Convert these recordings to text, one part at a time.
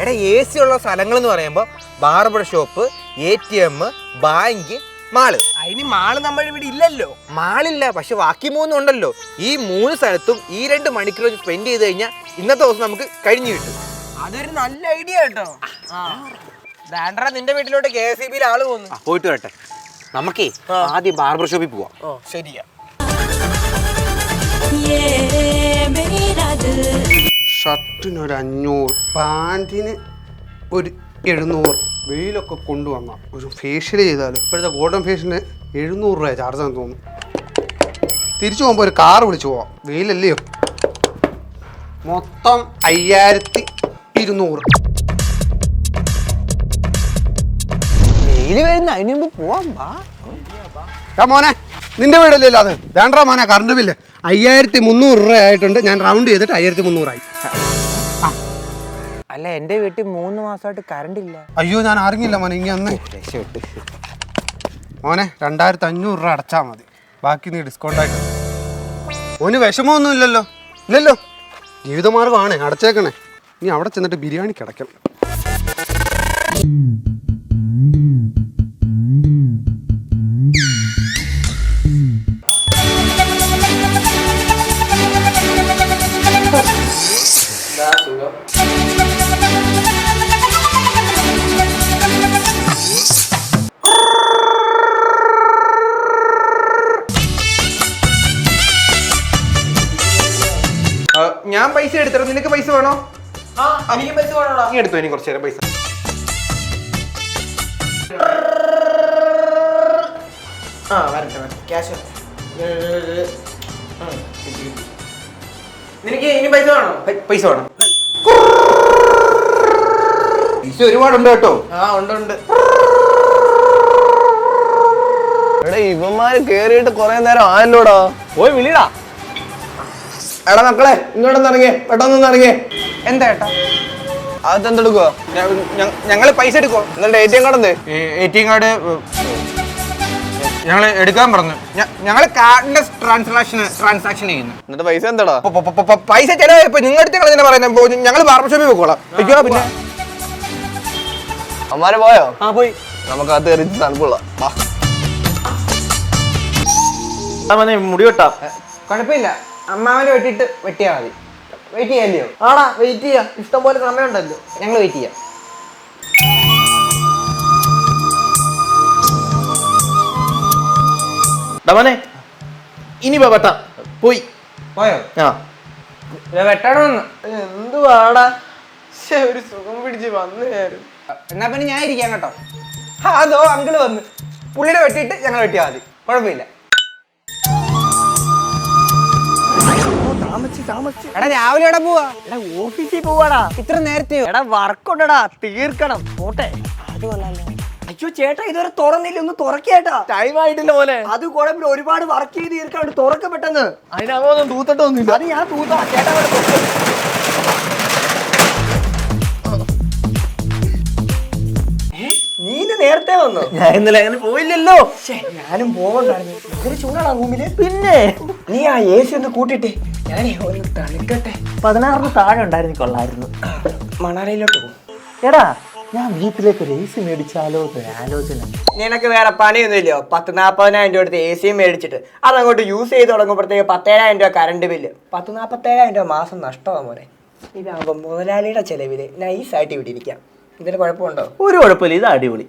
എടാ A C ഉള്ള സ്ഥലങ്ങൾ എന്ന് പറയുമ്പോൾ barber shop A T M bank mall. അതിന് മാൾ നമ്മുടെ ഇവിടെ ഇല്ലല്ലോ. മാളില്ല പക്ഷെ ബാക്കി മൂന്നും ഉണ്ടല്ലോ. ഈ മൂന്ന് സ്ഥലത്തും ഈ രണ്ട് മണിക്കൂർ സ്പെൻഡ് ചെയ്ത് കഴിഞ്ഞാൽ ഇന്നത്തെ ദിവസം നമുക്ക് കഴിഞ്ഞു കിട്ടും. അതൊരു നല്ല ഐഡിയ കേട്ടോ. വേണ്ട നിന്റെ വീട്ടിലോട്ട് കെ എസ് ഇ ബിയിൽ ആൾ പോകുന്നു പോയിട്ട് വരട്ടെ. നമുക്കേ ആദ്യം ബാർബർ ഷോപ്പിൽ പോവാം. ശരിയാ. ഷർട്ടിന് ഒരു അഞ്ഞൂറ് പാന്റിന് ഒരു എഴുന്നൂറ് വെയിലൊക്കെ കൊണ്ടുവന്ന. ഒരു ഫേഷ്യൽ ചെയ്താലും ഇപ്പോഴത്തെ ഗോൾഡൻ ഫേഷ്യലിന് എഴുന്നൂറ് രൂപ ചാർജ് ആണെന്ന് തോന്നുന്നു. തിരിച്ചു പോകുമ്പോൾ ഒരു കാർ വിളിച്ചു പോവാം. വെയിലല്ലയോ? മൊത്തം അയ്യായിരത്തി ഇരുന്നൂറ്. വെയിൽ വരുന്ന അതിന് മുമ്പ് പോവാം വാ. ആ മോനെ നിന്റെ വീടല്ലേ അത് വേണ്ട മോനെ കറണ്ട് ബില്ല് അയ്യായിരത്തി മുന്നൂറ് രൂപ ആയിട്ടുണ്ട് ഞാൻ റൗണ്ട് ചെയ്തിട്ട് അയ്യായിരത്തി മുന്നൂറായി. അല്ല എന്റെ വീട്ടിൽ മൂന്ന് മാസമായിട്ട് കറണ്ട് ഇല്ല. അയ്യോ ഞാൻ അറിഞ്ഞില്ല മോനെ ഇങ്ങനെ അന്ന് മോനെ രണ്ടായിരത്തി അഞ്ഞൂറ് രൂപ അടച്ചാൽ മതി. ബാക്കി നീ ഡിസ്കൗണ്ട് ആയിട്ട്. ഓന് വിഷമമൊന്നും ഇല്ലല്ലോ. ഇല്ലല്ലോ. ജീവിതമാർഗമാണ് അടച്ചേക്കണേ. നീ അവിടെ ചെന്നിട്ട് ബിരിയാണി കിടക്കണം. പൈസ എടുത്തോ നിനക്ക് പൈസ വേണോ? ആ എനിക്ക് പൈസ വേണോടാ. നീ എടുത്തോ ഇനി കുറച്ചു നേരം പൈസ. ആ വരട്ടെ വരട്ടെ. ക്യാഷ് നിനക്ക് ഇനി പൈസ വേണോ? പൈസ വേണം. പൈസ ഒരുപാടുണ്ട് കേട്ടോ. ആ ഉണ്ട് ഉണ്ട്. എടാ ഇവന്മാര് കേറിയിട്ട് കൊറേ നേരം ആയല്ലോടാ. പോയി വിളിടാ. എടാ മക്കളെ ഇങ്ങോട്ടൊന്ന് ഇറങ്ങിയേ പെട്ടെന്ന് ഇറങ്ങിയേ. എന്താ ഏട്ടാ? അതെന്തെടുക്കുവോ? ഞങ്ങൾ പൈസ എടുക്കോ എന്നിട്ട് എ ടി എം കാർഡ് എന്തേ എ ടി എം കാർഡ് ഞങ്ങൾ എടുക്കാൻ പറഞ്ഞു. ഞങ്ങൾ കാർഡിന്റെ ട്രാൻസാക്ഷൻ ട്രാൻസാക്ഷൻ ചെയ്യുന്നു. എന്നിട്ട് പൈസ എന്താടാ? പൈസ ചെലവായപ്പോ നിങ്ങളുടെ അടുത്ത് കളഞ്ഞാ പറയുന്നത് ഞങ്ങൾ ബാർബർ ഷോപ്പിൽ പോയിക്കോളാം. പിന്നെ. അമ്മാരെ പോയോ? ആ പോയി. നമുക്ക് അത് കയറി തണുപ്പുള്ള മുടി വെട്ടാ. കുഴപ്പമില്ല. അമ്മാവനെ വെട്ടിട്ട് വെട്ടിയാൽ മതി. വെയിറ്റ് ചെയ്യാല്ലയോ ആടാ വെയിറ്റ് ചെയ്യാം. ഇഷ്ടം പോലെ സമയമുണ്ടല്ലോ. ഞങ്ങൾ വെയിറ്റ് ചെയ്യാം. ഡമനെ ഇനി വെട്ട. പോയി. പോയോ? ആ. വെട്ടണമെന്ന്. എന്തുവാടാ? ഒരു സുഖം പിടിച്ച് വന്നു എന്നാ പിന്നെ ഞാൻ ഇരിക്കാം കേട്ടോ. അതോ അങ്കിൾ വന്ന്. പുള്ളിയുടെ വെട്ടിയിട്ട് ഞങ്ങൾ വെട്ടിയാൽ മതി. കുഴപ്പമില്ല. താമസിച്ച് എടാ രാവിലെ എവിടെ പോവാ? എടാ ഓഫീസിൽ പോവാടാ. ഇത്ര നേരത്തെയോ എടാ വർക്കുണ്ടടാ തീർക്കണം. പോട്ടെ. അത് കൊള്ളാലോ അയ്യോ ചേട്ടാ ഇതുവരെ തുറന്നില്ല. ഒന്ന് തുറക്കേട്ടാ ടൈം ആയിട്ടില്ല പോലെ അത് കുഴപ്പമില്ല. ഒരുപാട് വർക്ക് ചെയ്ത് തീർക്കാണ്ട് തുറക്ക പെട്ടെന്ന്. അതിനകത്തൊന്നും തൂത്തട്ടൊന്നുമില്ല. അത് ഞാൻ തൂത്താ ചേട്ടാ നേരത്തെ വന്നോ? ഞാൻ ഇന്നലെ അങ്ങനെ പോയില്ലല്ലോ. ഞാനും പോകണ്ടായിരുന്നു ഇതൊരു ചൂടാണ് റൂമിൽ. പിന്നെ? നീ ആ എ സി ഒന്ന് കൂട്ടിട്ടെ. ഞാനേ ഒന്ന് തണുക്കട്ടെ. പതിനാറിന് താഴെ ഉണ്ടായിരുന്നു കൊള്ളായിരുന്നു. മണാലയിലോട്ട് പോകും എടാ ഞാൻ വീട്ടിലേക്ക് ഒരു എ സി മേടിച്ചാലോ ആലോചന. നിനക്ക് വേറെ പണിയൊന്നുമില്ലയോ? പത്ത് നാൽപ്പതിനായിരം രൂപ എടുത്ത് എ സി മേടിച്ചിട്ട്. അതങ്ങോട്ട് യൂസ് ചെയ്ത് തുടങ്ങുമ്പോഴത്തേക്ക് പത്തേഴായിരം രൂപ കറണ്ട് ബില്ല് പത്ത് നാൽപ്പത്തേഴായിരം രൂപ മാസം നഷ്ടമാണ് മോനെ. ഇതാകുമ്പോൾ മുതലാളിയുടെ ചെലവിൽ നൈസായിട്ട് ഇവിടെ ഇരിക്കാം. ഇതിന് കുഴപ്പമുണ്ടോ? ഒരു കുഴപ്പമില്ല ഇത് അടിപൊളി.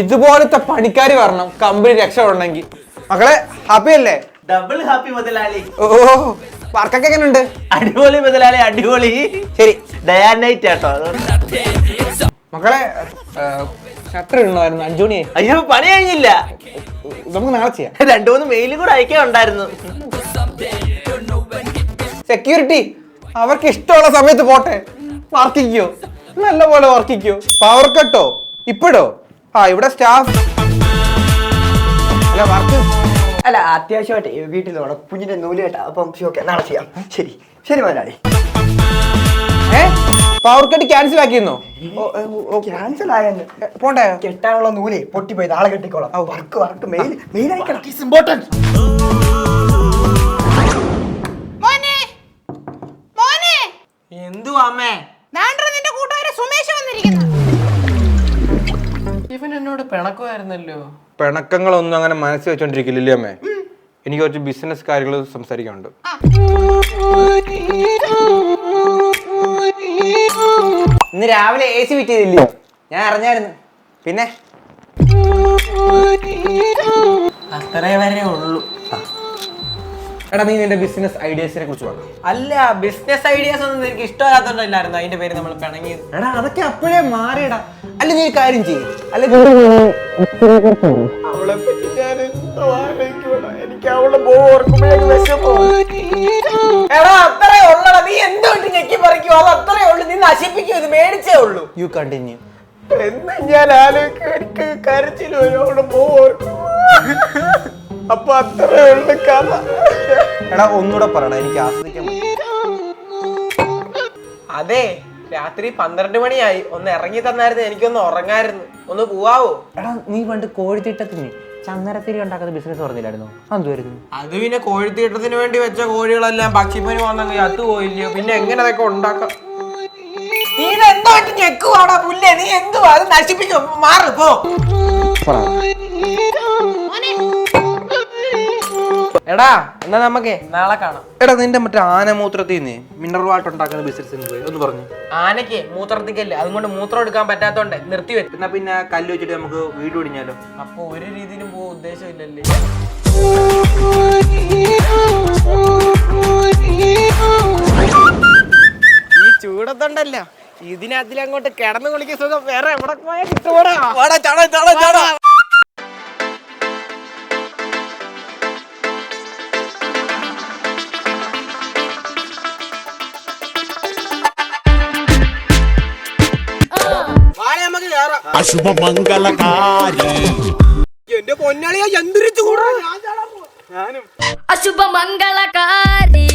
ഇതുപോലത്തെ പണിക്കാര് വരണം കമ്പനി രക്ഷപ്പെടണമെങ്കിൽ. മക്കളെ ഹാപ്പി അല്ലേ? ഡബിൾ ഹാപ്പി മുതലാളി. ഓ വർക്കൊക്കെ എങ്ങനെയുണ്ട് അടിപൊളി മുതലാളി അടിപൊളി. ശരി. ഡയാനൈറ്റ് ആട്ടോ നൈറ്റ് മക്കളെ ഷട്ടർ ഇടണമായിരുന്നു അഞ്ചു മണിയായി. അയ്യോ പണി കഴിഞ്ഞില്ല. നമുക്ക് നാളെ ചെയ്യാം. രണ്ടു മൂന്ന് മെയിലും കൂടെ അയക്കാൻ ഉണ്ടായിരുന്നു. സെക്യൂരിറ്റി അവർക്ക് ഇഷ്ടമുള്ള സമയത്ത് പോട്ടെ. വർക്കിക്കോ. നല്ല പോലെ വർക്കിക്കോ പവർ കട്ടോ ഇപ്പോഴോ ആ ഇവിടെ സ്റ്റാഫ് അല്ല വർക്ക് അല്ല അത്യാവശ്യമായിട്ട് വീട്ടിൽ വേണം. കുഞ്ഞിന്റെ നൂൽ കേട്ടാ. അപ്പം ഓക്കെ നാളെ ചെയ്യാം. ശരി. ശരി മുതലാളി ഏ? പവർ കട്ട് ക്യാൻസൽ ആക്കിയിരുന്നു ക്യാൻസൽ ആയെന്ന്. പോണ്ടേ? കെട്ടാനുള്ള നൂലേ പൊട്ടിപ്പോയി. നാളെ കെട്ടിക്കോളാം. വർക്ക് വർക്ക് മെയിൽ മെയിൽ അയക്കണം. മോനെ എന്തുവാ അമ്മേ? നിന്റെ കൂട്ടുകാരെ സുമേഷ് വന്നിരിക്കുന്നു. ഇവൻ എന്നോട് പിണക്കുമായിരുന്നല്ലോ. പിണക്കങ്ങളൊന്നും അങ്ങനെ മനസ്സിൽ വെച്ചോണ്ടിരിക്കില്ലേ അമ്മേ? എനിക്ക് കുറച്ച് ബിസിനസ് കാര്യങ്ങൾ സംസാരിക്കാനുണ്ട്. ഇന്ന് രാവിലെ എ സി വിറ്റ് ചെയ്തില്ലയോ ഞാൻ അറിഞ്ഞായിരുന്നു. പിന്നെ? അത്രേ വരെ ഉള്ളൂ. എടാ നീ നിന്റെ ബിസിനസ് ഐഡിയാസിനെ കുറിച്ച് പറഞ്ഞു അല്ല ബിസിനസ് ഐഡിയാസ് ഒന്നും എനിക്ക് ഇഷ്ടമല്ലാത്തോണ്ടല്ലായിരുന്നു അതിന്റെ പേര് നമ്മൾ പിണങ്ങി. എടാ അതൊക്കെ അപ്പോഴേ മാറിയടാ. അല്ല നീ ഒരു കാര്യം ചെയ്യും. അല്ല അവളെ പറ്റി ഞാൻ എന്തോ ആലോചിക്കുവാടാ. എനിക്ക് അവളെ പോ ഓർക്കുമ്പോഴേക്ക് വിശപ്പ് എടാ അത്രേ ഉള്ളടാ. നീ എന്തുകൊണ്ട് ഞെക്കി പറിക്കും അത് അത്രേ ഉള്ളു. നീ നശിപ്പിക്കും ഇത് മേടിച്ചേ ഉള്ളൂ. യു കണ്ടിന്യൂ എന്ന് ഞാൻ ആലോചിക്കും എനിക്ക് കരച്ചിൽ വരും. അവിടെ പോ ഓർക്കും അപ്പൊ അത്രേ ഉള്ളു കഥ. എടാ ഒന്നുകൂടെ പറയണം എനിക്ക് ആസ്വദിക്കാൻ പറ്റും. അതെ രാത്രി പന്ത്രണ്ട് മണിയായി. ഒന്ന് ഇറങ്ങി തന്നായിരുന്നു എനിക്കൊന്ന് ഉറങ്ങായിരുന്നു. ഒന്ന് പോവാവോ? എടാ നീ പണ്ട് കോഴിത്തീട്ടത്തിന് ചന്ദനത്തിരി ഉണ്ടാക്കുന്ന ബിസിനസ് പറഞ്ഞില്ലായിരുന്നു? അതെന്തുവായിരുന്നു? അത് പിന്നെ കോഴിത്തീട്ടത്തിന് വേണ്ടി വെച്ച കോഴികളെല്ലാം പക്ഷിപ്പനി വന്നു അത് പോയില്ല പിന്നെ എങ്ങനെ അതൊക്കെ ഉണ്ടാക്കാം? നീ എന്തോ ഞെക്കുവാടാ പുല്ലേ. നീ എന്തുവാ? അത് നശിപ്പിക്കും. മാറ് പോ. എടാ എന്നാ നമ്മക്ക് നാളെ കാണാം. എടാ നിന്റെ മറ്റേ ആനമൂത്രത്തിൽ നിന്ന് മിനറൽ വാട്ടർ ഉണ്ടാക്കുന്ന ബിസിനസ് പോയി. ഒന്ന് പറഞ്ഞു. ആനയ്ക്ക് മൂത്രത്തിക്കല്ലേ അതുകൊണ്ട് മൂത്രം എടുക്കാൻ പറ്റാത്തോണ്ട് നിർത്തി വരും എന്നാ പിന്നെ കല്ല് വെച്ചിട്ട് നമുക്ക് വീട് പിടിഞ്ഞാലോ അപ്പൊ ഒരു രീതിയിലും പോ ഉദ്ദേശമില്ലല്ലേ? ഈ ചൂടത്തുണ്ടല്ലോ. ഇതിനകത്തിലങ്ങോട്ട് കിടന്നു കുളിക്കുന്ന സുഖം. വേറെ എവിടെ പോയാൽ അശുഭമംഗളകാരി എന്റെ പൊന്നാളിയാ എന്തൊരു ചൂടാ ഞാൻ ചാടാൻ പോവാ. ഞാനും അശുഭ മംഗളകാരി